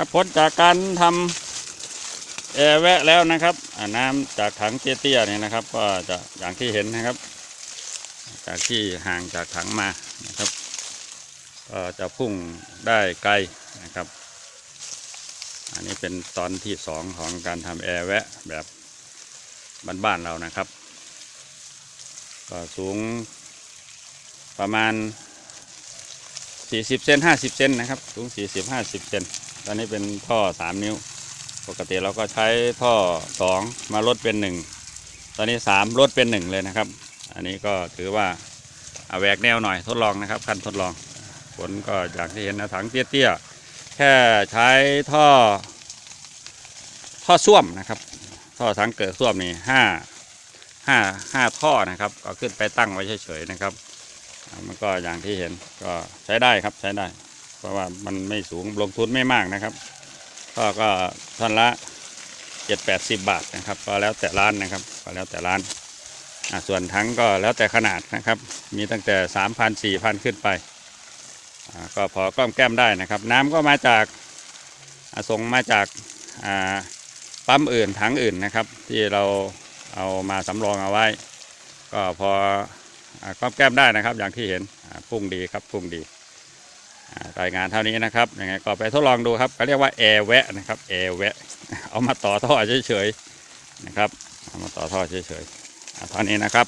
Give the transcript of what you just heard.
ครับผลจากการทำแอร์แวะแล้วนะครับอน้ำจากถังเตี้ยๆเนี่ยนะครับ ก็จะอย่างที่เห็นนะครับ จากที่ห่างจากถังมานะครับก็จะพุ่งได้ไกลนะครับ อันนี้เป็นตอนที่สองของการทำแอร์แวะแบบบ้านๆเรานะครับ ก็สูงประมาณ 40 เซน50 เซนนะครับ สูง 40 50 เซน อนนี้เป็นท่อ3นิ้ว ปกติเราก็ใช้ท่อ2มาลดเป็น1ตอนนี้3ลดเป็น1เลยนะครับ อันนี้ก็ถือว่าเอาแหวกแนวหน่อยทดลองนะครับขั้นทดลองผลก็อย่างที่เห็นนะถังเตี้ยๆแค่ใช้ท่อ ท่อส้วมนะครับ ท่อถังเกิดส้วมนี่ห้าห้าห้าท่อนะครับก็ขึ้นไปตั้งไว้เฉยๆนะครับ มันก็อย่างที่เห็นก็ใช้ได้ครับใช้ได้ ราะว่ามันไม่สูงลงทุนไม่มากนะครับ ก็ก็ท่านละเจ็ดแปดสิบบาทนะครับก็แล้วแต่ร้านนะครับก็แล้วแต่ร้านส่วนทั้งก็แล้วแต่ขนาดนะครับ มีตั้งแต่สามพันสี่พันขึ้นไปก็พอก้อมแก้มได้นะครับ น้ำก็มาจากอ่าส่งมาจากาปั๊มอื่นถังอื่นนะครับ ที่เราเอามาสำรองเอาไว้ ก็พออก้อมแก้มได้นะครับ อย่างที่เห็นพุ่งดีครับพุ่งดี รายงานเท่านี้นะครับยังไงก็ไปทดลองดูครับเขาเรียกว่าแอร์แวะนะครับแอร์แวะเอามาต่อท่อเฉยๆนะครับเอามาต่อท่อเฉยๆอ่าเท่านี้นะครับ